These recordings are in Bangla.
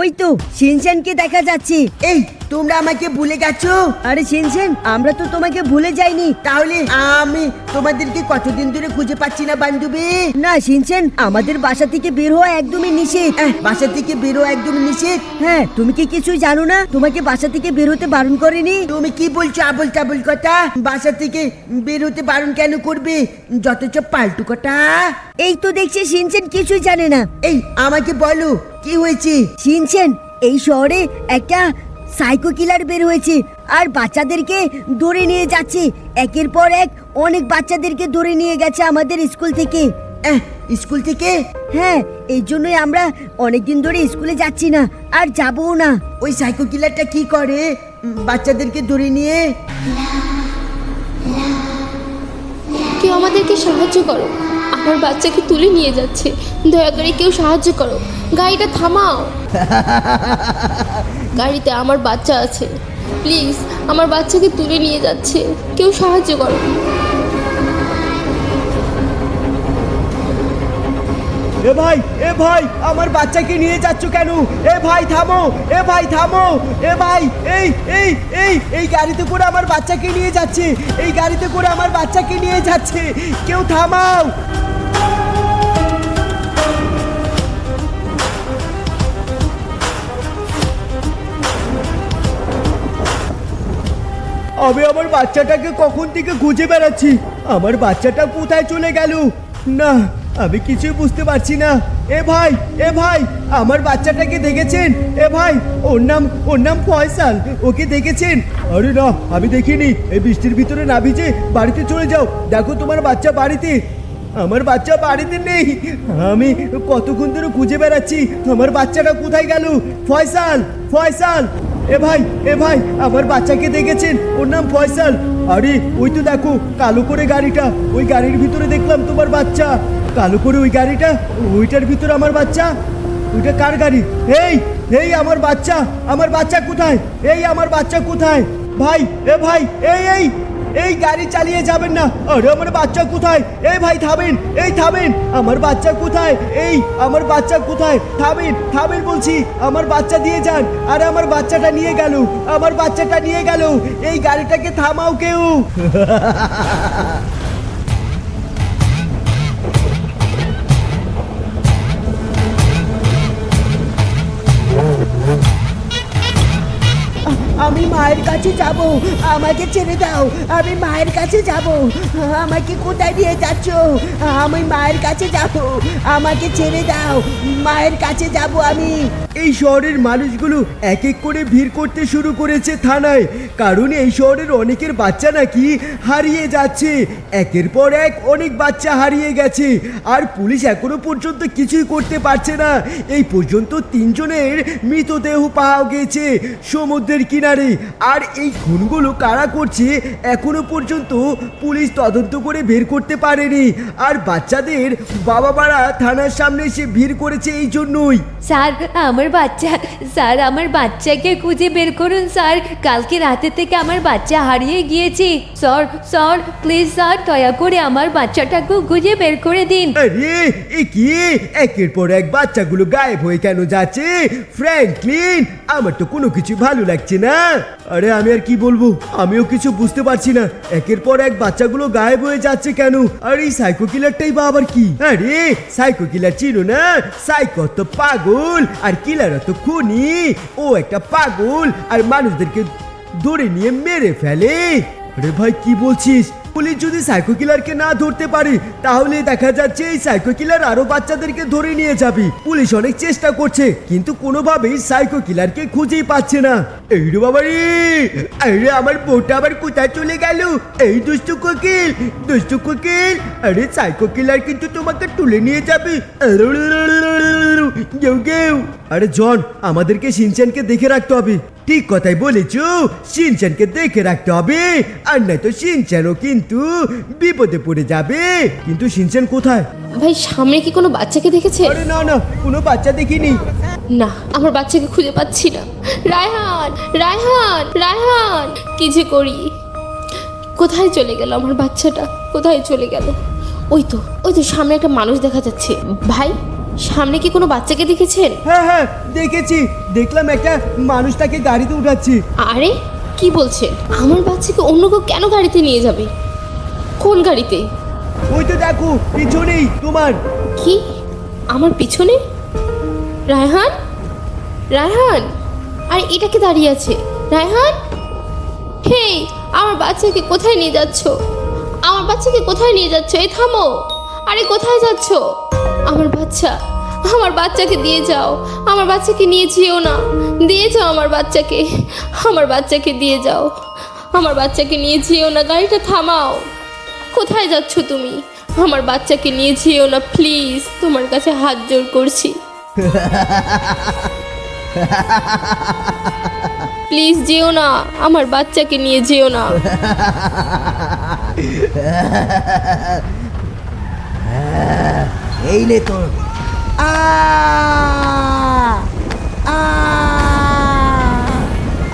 ওই তো শিনচানকে দেখা যাচ্ছে। এই তোমরা আমাকে ভুলে গেছো? আরে শিনচান আমরা তো তোমাকে ভুলে যাইনি। তাহলে আমি তোমাদেরকে কতদিন ধরে খুঁজে পাচ্ছি না বান্ধবী? না শিনচান আমাদের বাসা থেকে বের হওয়া একদমই নিষেধ। আহ, বাসা থেকে বেরো একদম নিষেধ? হ্যাঁ তুমি কি কিছুই জানো না? তোমাকে বাসা থেকে বের হতে বারণ করেনি? তুমি কি বলছো আবল তাবল কথা? বাসা থেকে বের হতে বারণ কেন করবে? যথেচ পাল্টু কথা। এই তো দেখছি শিনচেন কিছুই জানে না। এই আমাকে বলো কি হয়েছে? শিনচেন এই শহরে একটা সাইকো কিলার বের হয়েছে। আর বাচ্চাদেরকে ধরে নিয়ে যাচ্ছে। একের পর এক অনেক বাচ্চাদেরকে ধরে নিয়ে গেছে আমাদের স্কুল থেকে। স্কুল থেকে? হ্যাঁ এই জন্যই আমরা অনেকদিন ধরে স্কুলে যাচ্ছি না আর যাবও না। ওই সাইকো কিলারটা কি করে? বাচ্চাদেরকে ধরে নিয়ে? কেউ আমাদেরকে সাহায্য করো। আমার বাচ্চাকে তুলে নিয়ে যাচ্ছে। দয়া করে কেউ সাহায্য করো। গাড়িটা থামাও। গাড়িতে আমার বাচ্চা আছে। প্লিজ, আমার বাচ্চাকে তুলে নিয়ে যাচ্ছে। কেউ সাহায্য করো। এ ভাই এ ভাই, আমার বাচ্চাকে নিয়ে যাচ্ছ কেন? এ ভাই, থামো, এ ভাই, থামো, এ ভাই, এই এই এই এই গাড়িতে করে আমার বাচ্চাকে নিয়ে যাচ্ছে, এই গাড়িতে করে আমার বাচ্চাকে নিয়ে যাচ্ছে। কেউ থামাও। আমি আমার বাচ্চাটাকে কখন থেকে খুঁজে বেড়াচ্ছি? আমার বাচ্চাটা কোথায় চলে গেল? না, আমি কিছুই বুঝতে পারছি না। এ ভাই এ ভাই, আমার বাচ্চাটাকে দেখেছেন? এ ভাই, ওর নাম ওর নাম ফয়সাল। ওকে দেখেছেন? আরে না, আমি দেখিনি। এই বৃষ্টির ভিতরে না ভিজে বাড়িতে চলে যাও। দেখো তোমার বাচ্চা বাড়িতে। আমার বাচ্চা বাড়িতে নেই। আমি কতক্ষণ ধরে খুঁজে বেড়াচ্ছি? আমার বাচ্চাটা কোথায় গেল? ফয়সাল ফয়সাল। এ ভাই এ ভাই, আমার বাচ্চাকে দেখেছেন? ওর নাম ফয়সাল। আরে, ওই তো দেখো, কালো করে গাড়িটা। ওই গাড়ির ভিতরে দেখলাম তোমার বাচ্চা। কালো করে ওই গাড়িটা? ওইটার ভিতরে আমার বাচ্চা? ওইটা কার গাড়ি? এই এই আমার বাচ্চা। আমার বাচ্চা কোথায়? এই আমার বাচ্চা কোথায়? ভাই, এ ভাই, এই এই। এই গাড়ি চালিয়ে যাবেন না। আরে, আমার বাচ্চা কোথায়? এই ভাই, থামেন, এই থামেন। আমার বাচ্চা কোথায়? এই, আমার বাচ্চা কোথায়? থামেন থামেন বলছি, আমার বাচ্চা দিয়ে যান। আরে, আমার বাচ্চাটা নিয়ে গেল, আমার বাচ্চাটা নিয়ে গেল। এই গাড়িটাকে থামাও কেউ। আমি মায়ের কাছে যাব। আমাকে ছেড়ে দাও। আমি মায়ের কাছে যাব। আমাকে কোথায় নিয়ে যাচ্ছ? আমি মায়ের কাছে যাব। আমাকে ছেড়ে দাও। মায়ের কাছে যাব আমি। এই শহরের মানুষগুলো এক এক করে ভিড় করতে শুরু করেছে থানায়। কারণ এই শহরের অনেকের বাচ্চা নাকি হারিয়ে যাচ্ছে। একের পর এক অনেক বাচ্চা হারিয়ে গেছে। আর পুলিশ এখনও পর্যন্ত কিছুই করতে পারছে না। এই পর্যন্ত তিনজনের মৃতদেহ পাওয়া গেছে সমুদ্রের কিনারে। আর এই খুনগুলো কারা করছে এখনও পর্যন্ত পুলিশ তদন্ত করে বের করতে পারেনি। আর বাচ্চাদের বাবা মারা থানার সামনে এসে ভিড় করেছে এই জন্যই। স্যার আমার বাচ্চা স্যার আমার বাচ্চাকে খুঁজে বের করুন স্যার। কালকে রাতে থেকে আমার বাচ্চা হারিয়ে গিয়েছে। স্যার স্যার প্লিজ স্যার দয়া করে আমার বাচ্চাটাকে খুঁজে বের করে দিন। আরে এ কি? একের পর এক বাচ্চাগুলো গায়েব হয়ে কেন যাচ্ছে? ফ্র্যাঙ্কলিন আমার তো কোনো কিছু ভালো লাগছে না। আরে, আমি আর কি বলব? আমিও কিছু বুঝতে পারছি না। একের পর এক বাচ্চাগুলো গায়েব হয়ে যাচ্ছে কেন? আর এই সাইকো কিলারটাই বা আবার কি? আরে সাইকো কিলার চিনো না? সাইকো তো পাগল, আর কিলার তো খুনি। ও একটা পাগল, আর মানুষদেরকে ধরে নিয়ে মেরে ফেলে। আরে ভাই, কি বলছিস? পুলিশ যদি সাইকো কিলারকে না ধরতে পারে তাহলে দেখা যাচ্ছে এই সাইকো কিলার আরও বাচ্চাদেরকে ধরে নিয়ে যাবে। পুলিশ অনেক চেষ্টা করছে, কিন্তু কোনোভাবেই সাইকো কিলারকে খুঁজেই পাচ্ছে না। এই রে বাবা রে! এই রে, আমার বউটা আবার কোথায় চলে গেল? এই দুষ্টু কোকিল দুষ্টু কোকিল! আরে সাইকো কিলার কিন্তু তোমাকে তুলে নিয়ে যাবে। কেউ কেউ আরে জন আমাদেরকে সিনচানকে দেখে রাখতে হবে। ঠিক কথাই বলেছ সিনচানকে দেখে রাখতে হবে। আর নয়তো সিনচানও কিন্তু বিপদে পড়ে যাবে। কিন্তু সিনচান কোথায়? ভাই সামনে কি কোনো বাচ্চাকে দেখেছে? আরে না না কোনো বাচ্চা দেখিনি। না আমার বাচ্চাকে খুঁজে পাচ্ছি না। রায়হান রায়হান রায়হান কি যে করি। কোথায় চলে গেল আমার বাচ্চাটা? কোথায় চলে গেল? ওই তো ওই তো সামনে একটা মানুষ দেখা যাচ্ছে। ভাই সামনে কি কোনো বাচ্চাকে দেখেছেন? হ্যাঁ হ্যাঁ দেখেছি। দেখলাম একটা মানুষ তাকে গাড়িতে উঠাচ্ছি। আরে কি বলছেন? আমার বাচ্চাকে অন্য কেউ কেন গাড়িতে নিয়ে যাবে? কোন গাড়িতে? ওই তো দেখো পিছনেই তোমার। কি? আমার পিছনে? রায়হান? রায়হান? আর এটাকে দাঁড়িয়ে আছে? রায়হান? হে আমার বাচ্চাকে কোথায় নিয়ে যাচ্ছ? আমার বাচ্চাকে কোথায় নিয়ে যাচ্ছ? এই থামো। আরে কোথায় যাচ্ছ? আমার বাচ্চা, আমার বাচ্চাকে দিয়ে যাও। আমার বাচ্চাকে নিয়ে যেও না। দিয়ে যাও আমার বাচ্চাকে। আমার বাচ্চাকে দিয়ে যাও। আমার বাচ্চাকে নিয়ে যেও না। গাড়িটা থামাও। কোথায় যাচ্ছ তুমি? আমার বাচ্চাকে নিয়ে যেও না, প্লিজ। তোমার কাছে হাত জোর করছি। প্লিজ যেও না। আমার বাচ্চাকে নিয়ে যেও না। এই নে তোর আ।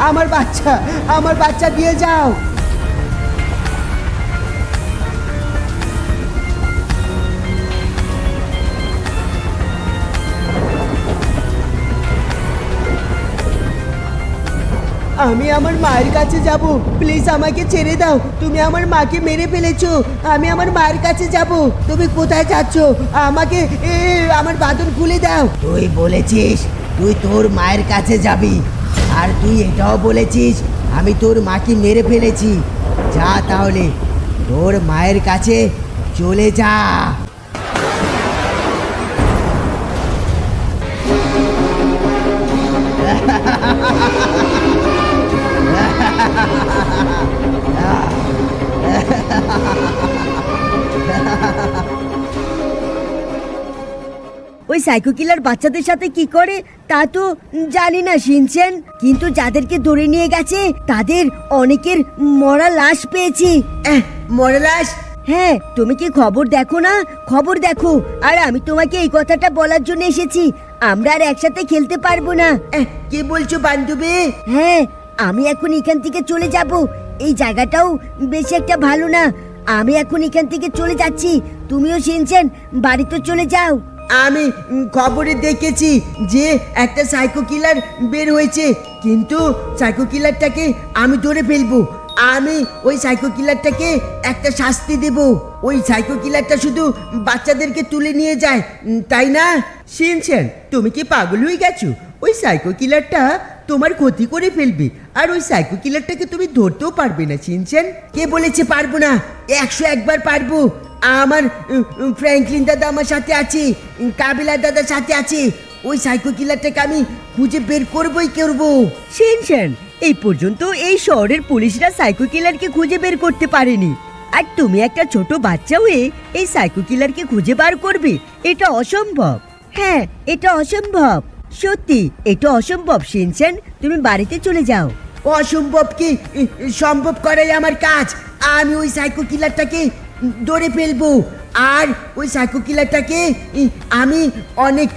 আমার বাচ্চা আমার বাচ্চা দিয়ে যাও। আমি আমার মায়ের কাছে যাব। প্লিজ আমাকে ছেড়ে দাও। তুমি আমার মাকে মেরে ফেলেছো। আমি আমার মায়ের কাছে যাব। তুমি কোথায় যাচ্ছ? আমাকে এ, আমার বাঁধন খুলে দাও। তুই বলেছিস তুই তোর মায়ের কাছে যাবি। আর তুই এটাও বলেছিস আমি তোর মাকে মেরে ফেলেছি। যা তাহলে তোর মায়ের কাছে চলে যা। ওই সাইকো কিলার বাচ্চাদের সাথে কি করে তা তো জানি না শিনছেন? কিন্তু যাদেরকে ধরে নিয়ে গেছে তাদের অনেকের মরা লাশ পেয়েছি। মরা লাশ? হ্যাঁ তুমি কি খবর দেখো না? খবর দেখো। আর আমি তোমাকে এই কথাটা বলার জন্য এসেছি। আমরা আর একসাথে খেলতে পারব না। কি বলছো বান্ধবী? হ্যাঁ আমি এখন এখান থেকে চলে যাব। এই জায়গাটাও বেশি একটা ভালো না। আমি এখন এখান থেকে চলে যাচ্ছি। তুমিও শুনছেন বাড়িতে চলে যাও। আমি খবরে দেখেছি যে একটা সাইকো কিলার বের হয়েছে। কিন্তু সাইকো কিলারটাকে আমি ধরে ফেলব। আমি ওই সাইকো কিলারটাকে একটা শাস্তি দেব। ওই সাইকো কিলারটা শুধু বাচ্চাদেরকে তুলে নিয়ে যায় তাই না? শিনছেন তুমি কি পাগল হয়ে গেছো? ওই সাইকো কিলারটা তোমার ক্ষতি করে ফেলবে। আর ওই সাইকো কিলারটাকে তুমি ধরতেও পারবে না শিনছেন কে বলেছে পারব না? একশো একবার পারব। আমার ফ্র্যাঙ্কলিন দাদা আমার সাথে আছে কাবিলা দাদার সাথে আছে। ওই সাইকো কিলারটাকে আমি খুঁজে বের করবই করব। শিনছেন এই পর্যন্ত এই শহরের পুলিশরা সাইকো কিলারকে খুঁজে বের করতে পারেনি। আর তুমি একটা ছোট বাচ্চা হয়ে এই সাইকো কিলারকে খুঁজে বার করবে, এটা অসম্ভব। হ্যাঁ এটা অসম্ভব। সত্যি, এটা অসম্ভব শিনছেন তুমি বাড়িতে চলে যাও। অসম্ভব কি? সম্ভব করাই আমার কাজ। আমি ওই সাইকো কিলারটাকে ধরে ফেলব। আর ওই সাইকো কিলারটাকে ই, আমি অনেক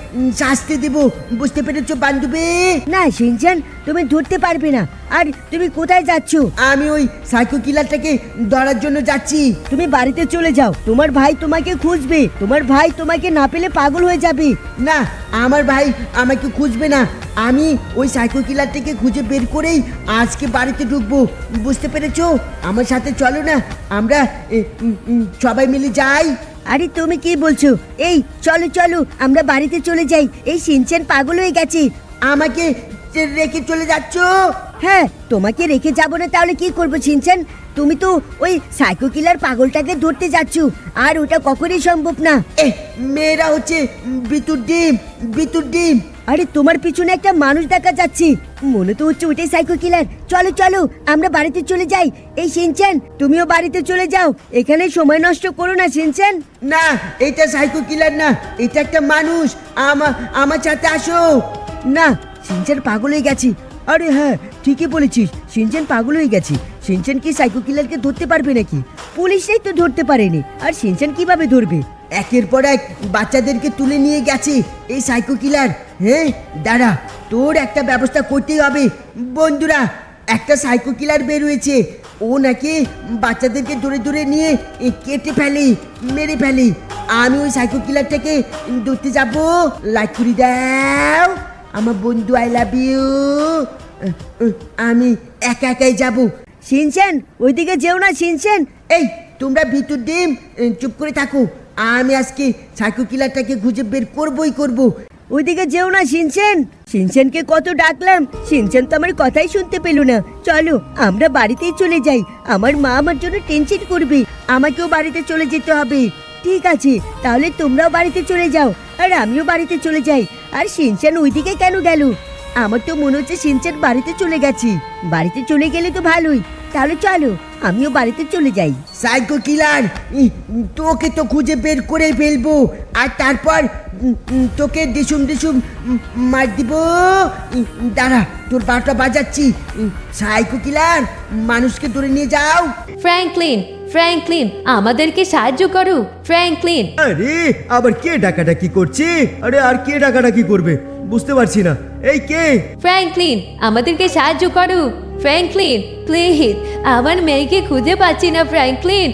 শাস্তি দেব বুঝতে পেরেছ বান্ধবী? না শিনছেন তুমি ধরতে পারবে না। আর তুমি কোথায় যাচ্ছ? আমি ওই সাইকো কিলারটাকে ধরার জন্য যাচ্ছি। তুমি বাড়িতে চলে যাও। তোমার ভাই তোমাকে খুঁজবে। তোমার ভাই তোমাকে না পেলে পাগল হয়ে যাবে। না আমার ভাই আমাকে খুঁজবে না। আমি ওই সাইকো কিলারটাকে খুঁজে বের করেই আজকে বাড়িতে ঢুকবো। বুঝতে পেরেছ? আমার সাথে চলো না। আমরা সবাই মিলে যাই। আরে তুমি কি বলছো? এই, চলো চলো, আমরা বাড়িতে চলে যাই। এই সিনচেন পাগল হয়ে গেছে। আমাকে রেখে চলে যাচ্ছ? হ্যাঁ তোমাকে রেখে যাব না তাহলে কি করব সিনচেন তুমি তো ওই সাইকো কিলার পাগলটাকে ধরতে যাচ্ছ আর ওটা কখনই সম্ভব না। এ মেয়েরা হচ্ছে বিতুর ডিম বিতুর ডিম। আরে তোমার পিছনে একটা মানুষ দেখা যাচ্ছে। মনে তো হচ্ছে ওটাই সাইকো কিলার চলো চলো আমরা বাড়িতে চলে যাই। এই সিনচেন তুমিও বাড়িতে চলে যাও। এখানে সময় নষ্ট করো না সিনচেন না এটা সাইকো কিলার না এটা একটা মানুষ। আমার আমার সাথে আসো। না সিনচেন পাগল হয়ে গেছি। আরে হ্যাঁ ঠিকই বলেছিস, সিনচেন পাগল হয়ে গেছে। সিনচেন কি সাইকো কিলারকে ধরতে পারবে নাকি? পুলিশরাই তো ধরতে পারেনি। আর সিনচেন কীভাবে ধরবে? একের পর এক বাচ্চাদেরকে তুলে নিয়ে গেছে এই সাইকো কিলার হ্যাঁ দাঁড়া, তোর একটা ব্যবস্থা করতেই হবে। বন্ধুরা, একটা সাইকো কিলার বের হয়েছে ও নাকি বাচ্চাদেরকে দূরে দূরে নিয়ে কেটে ফেলে, মেরে ফেলে। আমি ওই সাইকো কিলারটাকে ধরতে যাব। লাইক করে দাও। আমার বন্ধু আই লাভ ইউ আমি একা একাই যাব। শিনছেন ওইদিকে যেও না শিনছেন এই, তোমরা ভিতর ডিম চুপ করে থাকো। আমি আজকে সাইকো কিলারটাকে খুঁজে বের করবই করব। ওইদিকে যেও না শিনছেন শিনছেনকে কত ডাকলাম। শিনছেন তো আমার কথাই শুনতে পেল না। চলো, আমরা বাড়িতেই চলে যাই। আমার মা আমার জন্য টেনশন করবে। আমাকেও বাড়িতে চলে যেতে হবে। ঠিক আছে, তাহলে তোমরাও বাড়িতে চলে যাও। আর আমিও বাড়িতে চলে যাই। আর শিনছেন ওইদিকে কেন গেল? আমার তো মনে হচ্ছে শিনছেন বাড়িতে চলে গেছি। বাড়িতে চলে গেলে তো ভালোই। তাহলে চলো আমিও বাড়িতে চলে যাই। সাইকো কিলার তোকে তো খুঁজে বের করে ফেলব। আর তারপর তোকে দিসুম দিসুম মার দিব। দাঁড়া তোর বারোটা বাজাচ্ছি। সাইকো কিলার মানুষকে ধরে নিয়ে যাও। ফ্র্যাঙ্কলিন ফ্র্যাঙ্কলিন আমাদেরকে সাহায্য করো। ফ্র্যাঙ্কলিন। আরে আবার কে ডাকাডাকি করছে? আরে আর কে ডাকাডাকি করবে? বুঝতে পারছি না। এই কে? ফ্র্যাঙ্কলিন আমাদেরকে সাহায্য করো। ফ্র্যাঙ্কলিন প্লিজ আমার মেয়েকে খুঁজে পাচ্ছি না ফ্র্যাঙ্কলিন।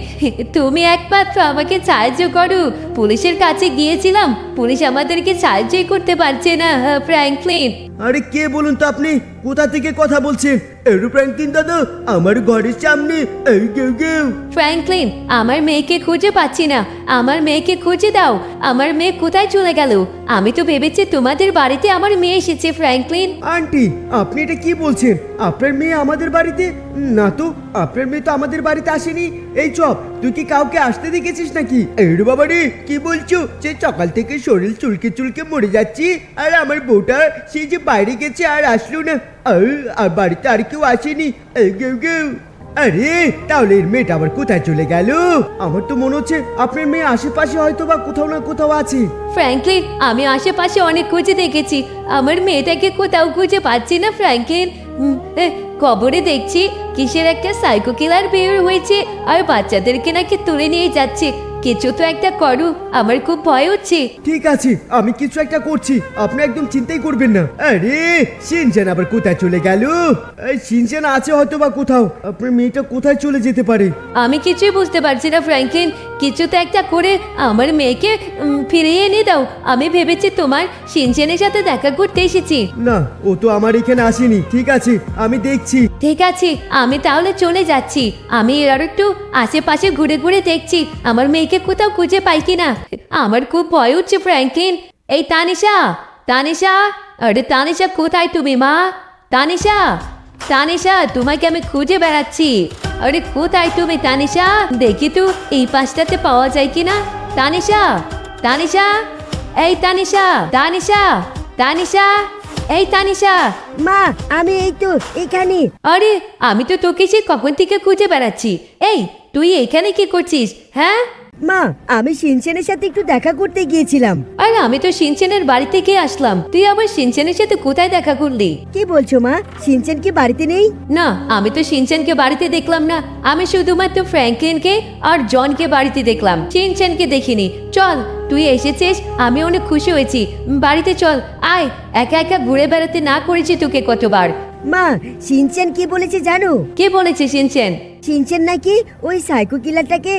তুমি একমাত্র আমাকে সাহায্য করো। পুলিশের কাছে গিয়েছিলাম পুলিশ আমাদেরকে সাহায্যই করতে পারছে না ফ্র্যাঙ্কলিন। আরে কে বলুন তো আপনি? কোথা থেকে কথা বলছেন? এরোপ্রাঙ্কিন দাদা আমার ঘরের সামনে এই কেউ কেউ ফ্র্যাঙ্কলিন আমার মেয়েকে খুঁজে পাচ্ছি না। আমার মেয়েকে খুঁজে দাও। আমার মেয়ে কোথায় চলে গেল? আমি তো ভেবেছি তোমাদের বাড়িতে আমার মেয়ে এসেছে ফ্র্যাঙ্কলিন। আন্টি আপনি এটা কি বলছেন? আপনার মেয়ে আমাদের বাড়িতে না তো, আপনার মেয়ে তো আমাদের বাড়িতে আসেনি। এই চপ, তুই কি কাউকে আসতে দেখেছিস নাকি? এই বাবা রে কি বলছো? সে সকাল থেকে শরীর চুলকে চুলকে মরে যাচ্ছি। আর আমার বউটা, সে যে বাইরে গেছে আর আসলো না। আর বাড়িতে আর কেউ আসেনি। আরে, তাহলে এর মেয়েটা আবার কোথায় চলে গেল? আমার তো মনে হচ্ছে আপনার মেয়ে আশেপাশে হয়তো বা কোথাও না কোথাও আছে। ফ্র্যাঙ্কলিন, আমি আশেপাশে অনেক খুঁজে দেখেছি। আমার মেয়েটাকে কোথাও খুঁজে পাচ্ছি না, ফ্র্যাঙ্কলিন। খবরে দেখছি, কিসের একটা সাইকো কিলার বের হয়েছে, আর বাচ্চাদেরকে নাকি তুলে নিয়ে যাচ্ছে। কিছু তো একটা করো আমার খুব ভয় হচ্ছে। ঠিক আছে আমি কিছু একটা করছি আপনি একদম চিন্তাই করবেন না। আরে সিনচেন আবার কোথায় চলে গেল? এই সিনচেন আছে হয়তো বা কোথাও আপনার মেয়েটা কোথায় চলে যেতে পারে? আমি কিছুই বুঝতে পারছি না ফ্র্যাঙ্কলিন। কিছু তো একটা করে আমার মেয়েকে ফিরিয়ে এনে দাও। আমি ভেবেছি তোমার সিনচেনের সাথে দেখা করতে এসেছি। না ও তো আমার এখানে আসেনি। ঠিক আছে আমি দেখছি। ঠিক আছে আমি তাহলে চলে যাচ্ছি। আমি আর একটু আশেপাশে ঘুরে ঘুরে দেখছি আমার মেয়েকে কোথাও খুঁজে পাই কিনা। আমার খুব ভয় হচ্ছে ফ্র্যাঙ্কলিন। এই তানিশা তানিশা আরে তানিশা কোথায় তুমি মা? তানিশা তানিশা তোমাকে আমি খুঁজে বেড়াচ্ছি। আরে কোথায় তুমি তানিশা? দেখি তো এই পাশটাতে পাওয়া যায় কিনা? তানিশা তানিশা এই তানিশা তানিশা তানিশা এই তানিশা। মা আমি এই তো এখানে। আরে আমি তো তোকে সে কখন থেকে খুঁজে বেড়াচ্ছি? এই তুই এখানে কি করছিস হ্যাঁ? মা আমি সিনচেনের সাথে একটু দেখা করতে গিয়েছিলাম। আর আমি তো সিনচেনের বাড়ি থেকে আসলাম। তুই আবার সিনচেনের সাথে কোথায় দেখা করলি? কি বলছো মা? সিনচেন কি বাড়িতে নেই? না আমি তো সিনচেনকে বাড়িতে দেখলাম না। আমি শুধুমাত্র ফ্র্যাঙ্কলিনকে আর জনকে বাড়িতে দেখলাম। সিনচেনকে দেখিনি। চল তুই এসেছিস আমি অনেক খুশি হয়েছি। বাড়িতে চল আয় একা একা ঘুরে বেড়াতে না করেছি তোকে কতবার। মা সিনচেন কি বলেছে জানো? কে বলেছে সিনচেন? সিনচেন নাকি ওই সাইকো কিলারটাকে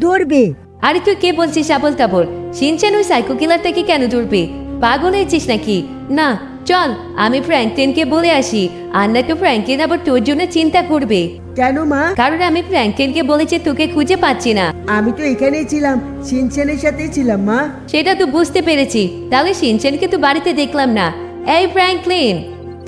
ধরবে। আরে তুই কে বলছিস আবল তাবল? সিনচেন ওই সাইকো কিলারটাকে কেন ধরবে পাগল হয়েছিস নাকি? না চল আমি ফ্র্যাঙ্কলিনকে বলে আসি। আর না তো ফ্র্যাঙ্কলিন আবার তোর জন্য চিন্তা করবে। কেন মা? কারণ আমি ফ্র্যাঙ্কলিনকে বলেছি তোকে খুঁজে পাচ্ছি না। আমি তো এখানেই ছিলাম সিনচেনের সাথেই ছিলাম মা। সেটা তো বুঝতে পেরেছি। তাহলে সিনচেনকে তো বাড়িতে দেখলাম না। এই ফ্র্যাঙ্কলিন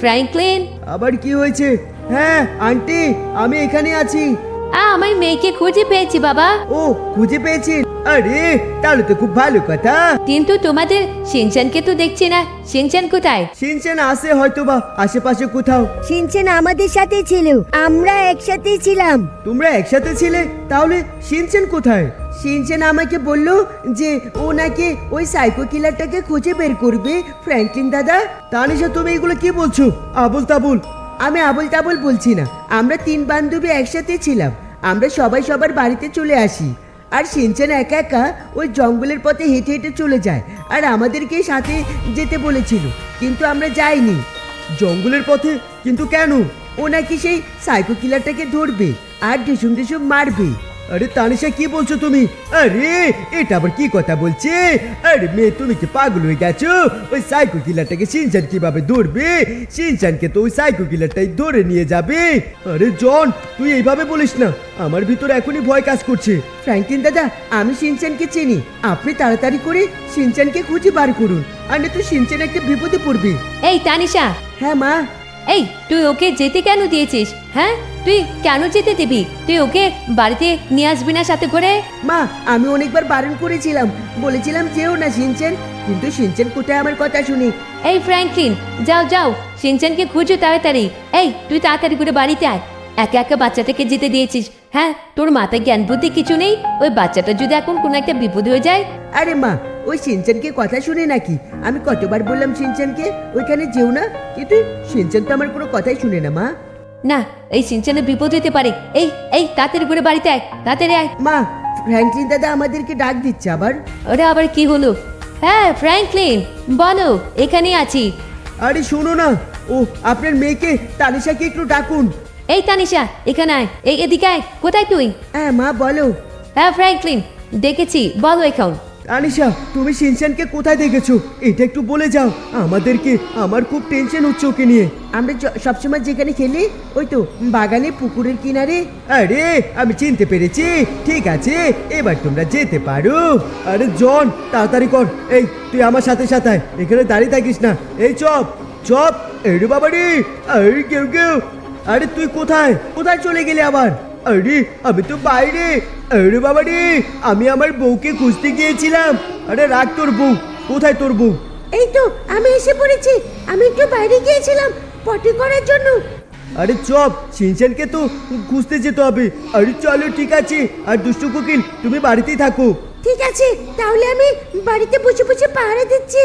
ফ্র্যাঙ্কলিন। আবার কি হয়েছে? হ্যাঁ আন্টি আমি এখানে আছি। আ আমার মেয়েকে খুঁজে পেয়েছি বাবা। ও খুঁজে পেয়েছেন? আরে তাহলে তো খুব ভালো কথা। কিন্তু তোমাদের সিনচেনকে তো দেখছি না। সিনচেন কোথায়? সিনচেন আসে হয়তো বা আশেপাশে কোথাও। সিনচেন আমাদের সাথে ছিল। আমরা একসাথেই ছিলাম। তোমরা একসাথে ছিলে? তাহলে সিনচেন কোথায়? সিনচেন আমাকে বলল যে ও নাকি ওই সাইকো কিলারটাকে খুঁজে বের করবে ফ্র্যাঙ্কলিন দাদা। তানিশা তুমি এগুলো কি বলছো? আবুল তাবুল। আমি আবল তাবল বলছি না। আমরা তিন বান্ধবী একসাথে ছিলাম। আমরা সবাই সবার বাড়িতে চলে আসি। আর সিনচেন একা একা ওই জঙ্গলের পথে হেঁটে হেঁটে চলে যায়। আর আমাদেরকে সাথে যেতে বলেছিল। কিন্তু আমরা যাইনি। জঙ্গলের পথে? কিন্তু কেন? ও নাকি সেই সাইকো কিলারটাকে ধরবে আর ঢেসুম ঢেসুম মারবে। আরে তানিশা কি বলছো তুমি? আরে এটা আবার কি কথা বলছে? আরে মেয়ে তুমি কি পাগল হয়ে গেছো? ওই সাইকো কিলারটাকে সিনচান কীভাবে ধরবে? সিনচানকে তো ওই সাইকো কিলারটাই ধরে নিয়ে যাবে। আরে জন তুই এইভাবে বলিস না। আমার ভিতরে এখনই ভয় কাজ করছে। ফ্র্যাঙ্কলিন দাদা আমি সিনচানকে চিনি। আপনি তাড়াতাড়ি করে সিনচানকে খুঁজে বার করুন। আর না তো সিনচান একটা বিপদে পড়বে। এই তানিশা! হ্যাঁ মা। এই তুই ওকে যেতে কেন দিয়েছিস হ্যাঁ? তুই কেন যেতে দিবি? তুই ওকে বাড়িতে নিয়ে আসবি না সাথে করে? মা আমি অনেকবার বারণ করেছিলাম। বলেছিলাম যেও না সিনচেন কিন্তু সিনচেন কোথায় আমার কথা শুনি? এই ফ্র্যাঙ্কলিন যাও যাও সিনচেনকে খুঁজো তাড়াতাড়ি। এই তুই তাড়াতাড়ি করে বাড়িতে আয়। একা একা বাচ্চাটাকে যেতে দিয়েছিস। হ্যাঁ তোর মাথায় জ্ঞান বুদ্ধি কিছু নেই? ওই বাচ্চাটা যদি এখন কোনো একটা বিপদ হয়ে যায়? আরে মা ওই সিনচানকে কথা শুনে নাকি? আমি কতবার বললাম সিনচানকে ওইখানে যেও না কিন্তু সিনচান তো আমার কোনো কথাই শুনে না মা। না এই সিনচানের বিপদ হতে পারে। এই এই তাড়াতাড়ি করে বাড়িতে আয় তাড়াতাড়ি আয়। মা ফ্র্যাঙ্কলিন দাদা আমাদেরকে ডাক দিচ্ছে আবার। ওরা আবার কি হলো? হ্যাঁ ফ্র্যাঙ্কলিন বলো এখানেই আছি। আরে শোনো না ও আপনার মেয়েকে তানিশাকে একটু ডাকুন। এই তানিশা এখানে আয়। এই এদিকে আয়। কোথায় তুই? হ্যাঁ মা বলো। হ্যাঁ ফ্র্যাঙ্কলিন দেখেছি। বলো এখন। আনিশা তুমি সিনচানকে কোথায় দেখেছ? এটা একটু বলে যাও। আমাদেরকে আমার খুব টেনশন হচ্ছে ওকে নিয়ে। আমরা সবসময় যেখানে খেলি ওই তো বাগানে পুকুরের কিনারে। আরে আমি চিনতে পেরেছি। ঠিক আছে এবার তোমরা যেতে পারো। আরে জন তাড়াতাড়ি কর। এই তুই আমার সাথে সাথে এখানে দাঁড়িয়ে থাকিস না। এই চপ চপ। এই রে বাবা রে আরে কেউ কেউ। আরে তুই কোথায়? কোথায় চলে গেলি আবার? আরে আমি তো বাইরে। আরে বাবা রে আমি আমার বউকে খুঁজতে গিয়েছিলাম। আরে রাখ তোর বউ। কোথায় তোর বউ? এই তো আমি এসে পড়েছি। আমি একটু বাইরে গিয়েছিলাম পটি করার জন্য। আরে চপ সিনচানকে তো খুঁজতে যেতে হবে। আরে চলো ঠিক আছে। আর দুষ্টু কোকিল তুমি বাড়িতেই থাকো। ঠিক আছে তাহলে আমি বাড়িতে বসে বসে পাহারা দিচ্ছি।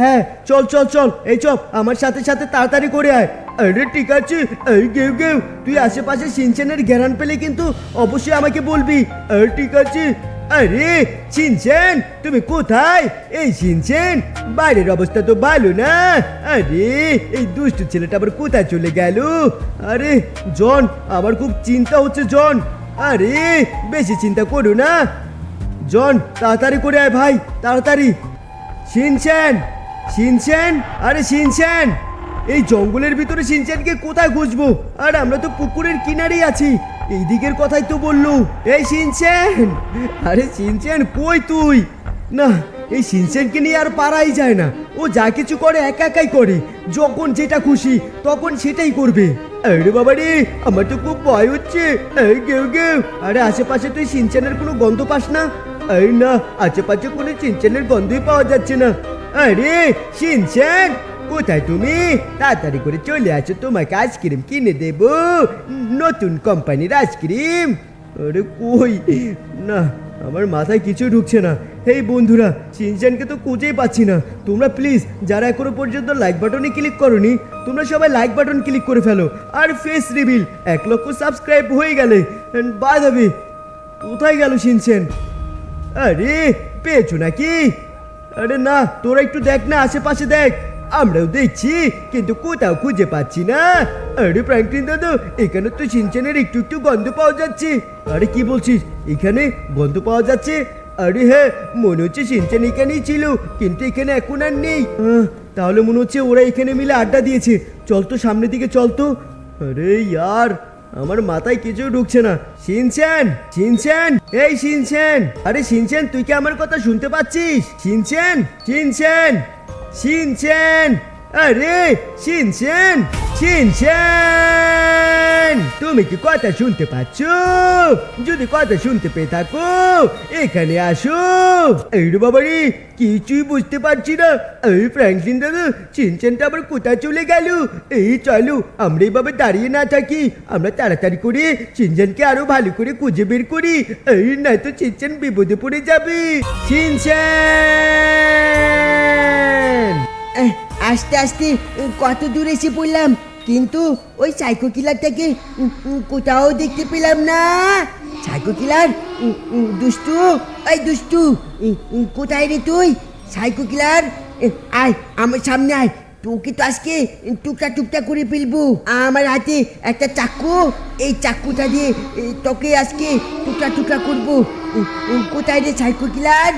হ্যাঁ চল চল চল। এই চপ আমার সাথে সাথে তাড়াতাড়ি করে আয়। আরে, ঠিক আছে। এই, গেউ গেউ, তুই আশেপাশে সিনচেনের ঘেরান পেলে কিন্তু অবশ্যই আমাকে বলবি। আর ঠিক আছে। আরে, সিনচেন, তুমি কোথায়? এই, সিনচেন, বাইরের অবস্থা তো ভালো না। আরে, এই দুষ্টু ছেলেটা আবার কোথায় চলে গেল? আরে, জন, আমার খুব চিন্তা হচ্ছে, জন। আরে, বেশি চিন্তা করো না। জন, তাড়াতাড়ি করে আয় ভাই, তাড়াতাড়ি। শিনচ্যান শিনচ্যান আরে শিনচ্যান এই জঙ্গলের ভিতরে শিনচ্যানকে কোথায় খুঁজবো? আর আমরা তো পুকুরের কিনারেই আছি। এই দিকের কথাই তো বলল। এই শিনচ্যান আরে শিনচ্যান কই তুই? না, এই শিনচ্যানকে নিয়ে আর পারাই যায় না। ও যা কিছু করে, একা একাই করে। যখন যেটা খুশি, তখন সেটাই করবে। আরে বাবা রে আমার তো খুব ভয় হচ্ছে। কেউ কেউ আরে আশেপাশে তুই সিনচ্যানের কোনো গন্ধ পাস না। এই না, আশেপাশে কোনো চিনচেনের গন্ধই পাওয়া যাচ্ছে না। আরে সিনচেন কোথায় তুমি? তাড়াতাড়ি করে চলে আসো, তোমাকে আইসক্রিম কিনে দেব। নতুন কোম্পানির আইসক্রিম আরে কই? না, আমার মাথায় কিছু ঢুকছে না। এই বন্ধুরা, সিনচেনকে তো খুঁজেই পাচ্ছি না। তোমরা প্লিজ যারা এখনও পর্যন্ত লাইক বাটনে ক্লিক করনি, তোমরা সবাই লাইক বাটন ক্লিক করে ফেলো। আর ফেস রিভিল এক লক্ষ সাবস্ক্রাইব হয়ে গেলে। বাই দেবে কোথায় গেল সিনচেন? আরে, পেয়েছ নাকি? আরে না, তোরা একটু দেখ না, আশেপাশে দেখ। আমরাও দেখছি, কিন্তু কোথাও খুঁজে পাচ্ছি না। আরে ফ্র্যাঙ্কলিন দাদু, এখানে তো সিনচেনের একটু একটু গন্ধ পাওয়া যাচ্ছে। আরে কি বলছিস? এখানে গন্ধ পাওয়া যাচ্ছে? আরে হ্যাঁ মনে হচ্ছে সিনচেন এখানেই ছিল, কিন্তু এখানে এখন আর নেই। তাহলে মনে হচ্ছে ওরা এখানে মিলে আড্ডা দিয়েছে। চল তো সামনের দিকে চল তো। আরে ইয়ার, আমার মাথায় কিছু ঢুকছে না। শিনচ্যান শিনচ্যান এই শিনচ্যান আরে শিনচ্যান তুই কি আমার কথা শুনতে পাচ্ছিস? শিনচ্যান শিনচ্যান শিনচ্যান আরে শিনচ্যান শিনচ্যান তুমি কি কথা শুনতে পাচ্ছ যদি কথা শুনতে পেয়ে থাকো এখানে আসো এই রে কিছুই বুঝতে পারছি না এই ফ্র্যাঙ্কলিন দাদা চিনচেনটা আবার কোথায় চলে গেল এই চলো আমরা এইভাবে দাঁড়িয়ে না থাকি আমরা তাড়াতাড়ি করে চিনচেনকে আরও ভালো করে খুঁজে বের করি এই না তো চিনচেন বিপদে পড়ে যাবে চিনচেন এহ, আস্তে আস্তে কত দূর এসে পড়লাম। কিন্তু ওই সাইকো কিলারটাকে কোথাও দেখতে পেলাম না। সাইকো কিলার দুষ্টু এই দুষ্টু কোথায় রে তুই? সাইকো কিলার আয় আমার সামনে আয়। তোকে তো আজকে টুকটা টুকটা করে ফেলব। আমার হাতে একটা চাকু, এই চাকুটা দিয়ে তোকে আজকে টুকরা টুকরা করব। কোথায় রে সাইকো কিলার?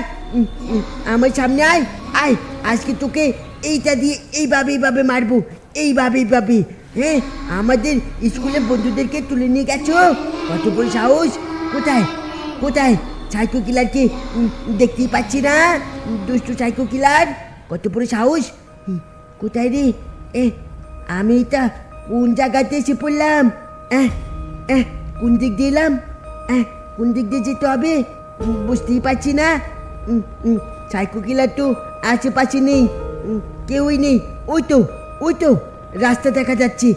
আমার সামনে আয় আয়, আজকে তোকে এইটা দিয়ে এইভাবে এইভাবে মারবো, এইভাবে এইভাবে। হ্যাঁ আমাদের স্কুলের বন্ধুদেরকে তুলে নিয়ে গেছো? কত বড় সাহস। কোথায়? কোথায়? সাইকো কিলারকে দেখতেই পাচ্ছি না। দুষ্টু সাইকো কিলার, কত বড় সাহস। কোথায় রে? এ, আমি এটা কোন জায়গাতে এসে পড়লাম? কোন দিক দিয়ে এলাম? কোন দিক দিয়ে যেতে হবে? বুঝতেই পারছি না। সাইকো কিলার তো আশেপাশে নেই। কেউই নেই। ওই তো ওই তো, রাস্তা দেখা যাচ্ছে।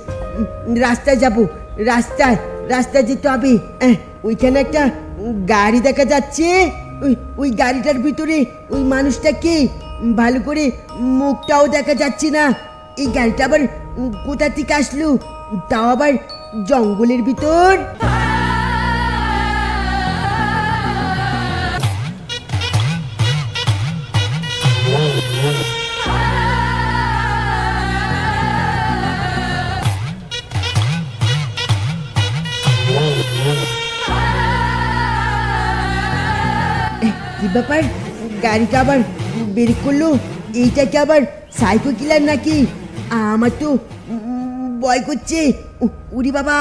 রাস্তায় যাব, রাস্তায় রাস্তায় যেতে হবে। ওইখানে একটা গাড়ি দেখা যাচ্ছে। ওই ওই গাড়িটার ভিতরে ওই মানুষটা কে? ভালো করে মুখটাও দেখা যাচ্ছে না। এই গাড়িটা আবার কোথা থেকে আসলো? তাও আবার জঙ্গলের ভিতর। কি ব্যাপার? গাড়িটা আবার বের করল? এইটা কি আবার সাইকো কিলার নাকি? আমার তো ভয় করছে। উ- উরি বাবা!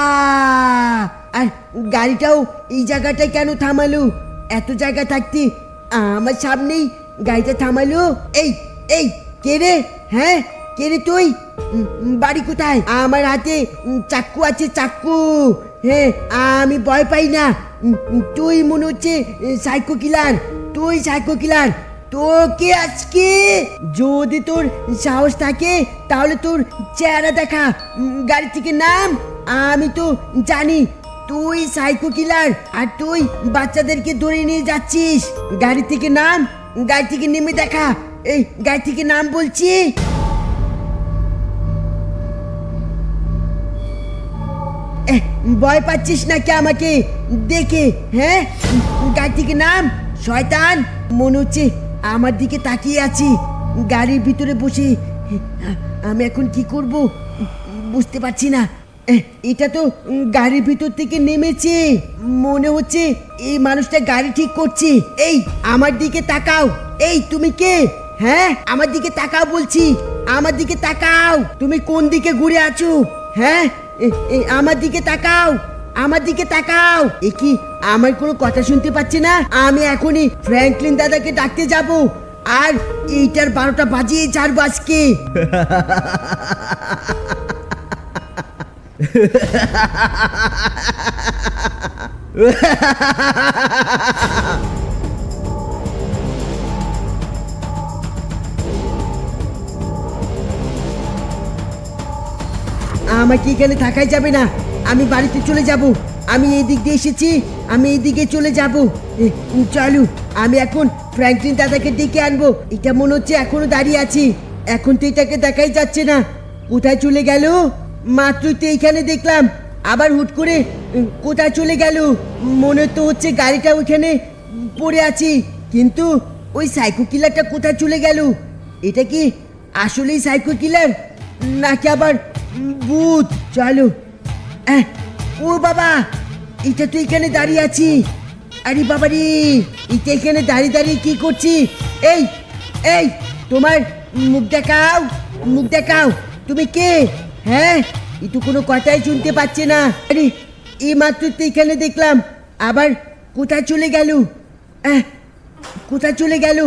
আর গাড়িটাও এই জায়গাটায় কেন থামালো? এত জায়গা থাকতে আমার সামনেই গাড়িটা থামালো। এই এই, কে রে? হ্যাঁ কে রে তুই? বাড়ি কোথায়? আমার হাতে চাক্কু আছে চাক্কু হ্যাঁ আমি ভয় পাই না। তুই মনে হচ্ছে সাইকো কিলার তুই সাইকো কিলার তোকে আজকে যদি তোর সাহস থাকে, তাহলে তোর চেহারা দেখা গাড়ি থেকে নাম। আমি তো জানি তুই সাইকো কিলার আর তুই বাচ্চাদেরকে ধরে নিয়ে যাচ্ছিস। গাড়ি থেকে নাম, গাড়ি থেকে নেমে দেখা। এই গাড়ি থেকে নাম বলছি। ভয় পাচ্ছিস নাকি আমাকে? দেখে হ্যাঁ? গাড়ি থেকে নাম, শয়তান। মনে হচ্ছে আমার দিকে তাকিয়ে আছি। গাড়ির ভিতরে বসে। আমি এখন কি করব? বুঝতে পারছি না। এটা তো গাড়ির ভিতর থেকে নেমেছে। মনে হচ্ছে এই মানুষটা গাড়ি ঠিক করছে। এই, আমার দিকে তাকাও। এই, তুমি কে? হ্যাঁ আমার দিকে তাকাও বলছি। আমার দিকে তাকাও। তুমি কোন দিকে ঘুরে আছো? হ্যাঁ আমার দিকে তাকাও। আমার দিকে তাকাও। এ কি, আমার কোনো কথা শুনতে পাচ্ছে না? আমি এখনই ফ্র্যাঙ্কলিন দাদাকে ডাকতে যাব। আর এইটার বারোটা বাজিয়ে ছাড়বো আজকে। আমাকে এখানে থাকাই যাবে না। আমি বাড়িতে চলে যাব। আমি এই দিক দিয়ে এসেছি। আমি এই দিকে চলে যাব। চলো। আমি এখন ফ্র্যাঙ্কলিন দাদাকে ডেকে আনব। এটা মনে হচ্ছে এখনও দাঁড়িয়ে আছি। এখন তো এটাকে দেখাই যাচ্ছে না। কোথায় চলে গেল? মাত্রই তো এইখানে দেখলাম। আবার হুট করে কোথায় চলে গেল? মনে তো হচ্ছে গাড়িটা ওইখানে পড়ে আছি। কিন্তু ওই সাইকো কিলারটা কোথায় চলে গেল? এটা কি আসলেই সাইকো কিলার? নাকি আবার ভূত, চলো। ও বাবা এটা তো এখানে দাঁড়িয়ে আছি। আরে বাবা রে এটা এখানে দাঁড়িয়ে দাঁড়িয়ে কি করছি এই এই, তোমার মুখ দেখাও মুখ দেখাও। তুমি কে? হ্যাঁ এ তো কোনো কথাই শুনতে পাচ্ছে না। আরে এই মাত্র তো এখানে দেখলাম, আবার কোথায় চলে গেল? কোথায় চলে গেল?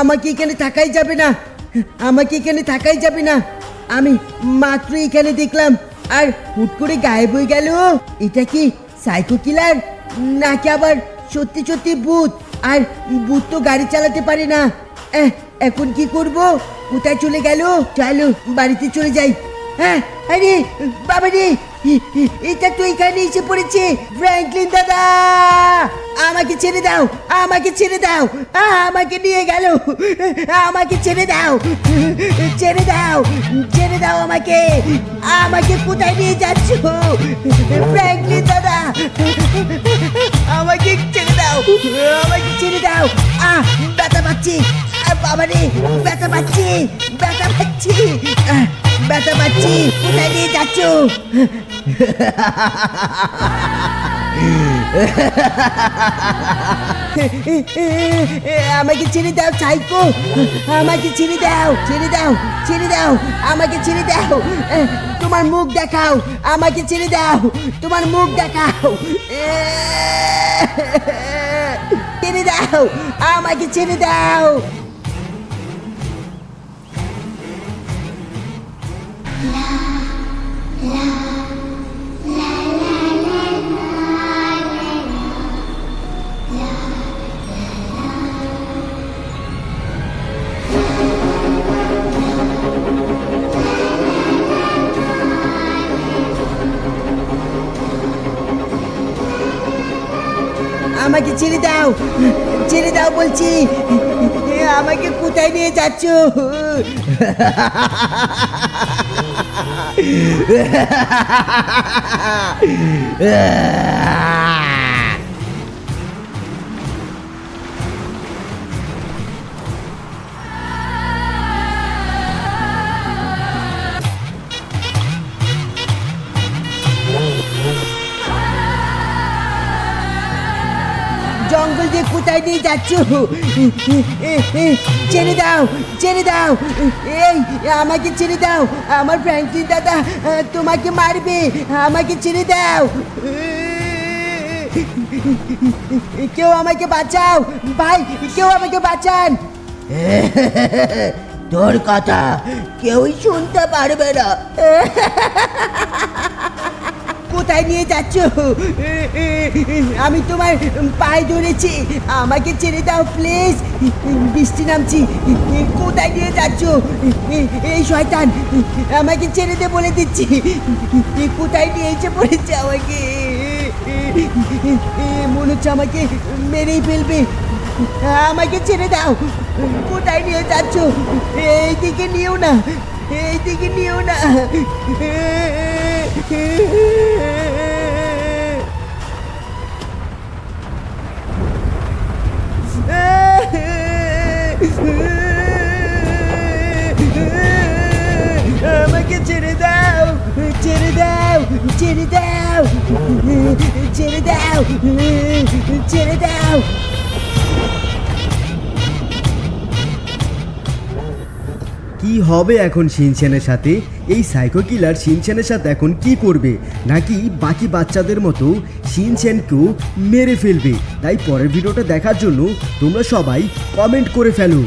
আমাকে এখানে থাকাই যাবে না। আমাকে এখানে থাকাই যাবে না। আমি মাত্র এখানে দেখলাম। আর হুট করে গায়েব হয়ে গেল। এটা কি সাইকো কিলার নাকি আবার সত্যি সত্যি ভূত? আর ভূত তো গাড়ি চালাতে পারে না। এখন কি করব? কোথায় চলে গেল? চলো, বাড়িতে চলে যাই। হ্যাঁ আরে বাবা রে এটা তো এখানে এসে পড়েছে ফ্র্যাঙ্কলিন দাদা। আমাকে ছেড়ে দাও আমাকে ছেড়ে দাও আমাকে নিয়ে গেল আমাকে ছেড়ে দাও ছেড়ে দাও ছেড়ে দাও আমাকে আমাকে কোথায় নিয়ে যাচ্ছ? ফ্র্যাঙ্কলিন দাদা আমাকে ছেড়ে দাও আমাকে ছেড়ে দাও। আহ ব্যথা পাচ্ছি বাবা রে ব্যথা পাচ্ছি ব্যথা পাচ্ছি। আহ, ব্যথা পাচ্ছি। কোথায় নিয়ে যাচ্ছ? আমাকে ছেড়ে দাও, সাইকো। আমাকে ছেড়ে দাও ছেড়ে দাও ছেড়ে দাও, আমাকে ছেড়ে দাও। তোমার মুখ দেখাও, আমাকে ছেড়ে দাও, তোমার মুখ দেখাও। ছেড়ে দাও, আমাকে ছেড়ে দাও। দাও। ছেড়ে দাও বলছি। আমাকে কোথায় নিয়ে যাচ্ছ? জঙ্গল দিয়ে কোথায় নিয়ে যাচ্ছ? ছেড়ে দাও ছেড়ে দাও। এই, আমাকে ছেড়ে দাও। আমার ফ্র্যাঙ্কলিন দাদা, তোমাকে মারবে। আমাকে ছেড়ে দাও। কেউ আমাকে বাঁচাও। ভাই, কেউ আমাকে বাঁচান। তোর কথা কেউই শুনতে পারবে না। কোথায় নিয়ে যাচ্ছ? আমি তোমার পায়ে ধরেছি। আমাকে ছেড়ে দাও, প্লিজ। বৃষ্টি নামছি। কোথায় নিয়ে যাচ্ছ? এই শয়তান, আমাকে ছেড়ে দে বলে দিচ্ছি। কোথায় নিয়ে এসে পড়েছে আমাকে? মনে হচ্ছে আমাকে মেরেই ফেলবে। আমাকে ছেড়ে দাও। কোথায় নিয়ে যাচ্ছ? এইদিকে নিও না। এইদিকে নিও না। আমাকে ছেড়ে দাও ছেড়ে দাও ছেড়ে দাও ছেড়ে দাও ছেড়ে দাও কি হবে এখন শিনচ্যানের সাথে? এই সাইকো কিলার শিনচ্যানের সাথে এখন কি করবে? নাকি বাকি বাচ্চাদের মতো শিনচ্যানকেও মেরে ফেলবে? তাই পরের ভিডিওটা দেখার জন্য তোমরা সবাই কমেন্ট করে ফেলো।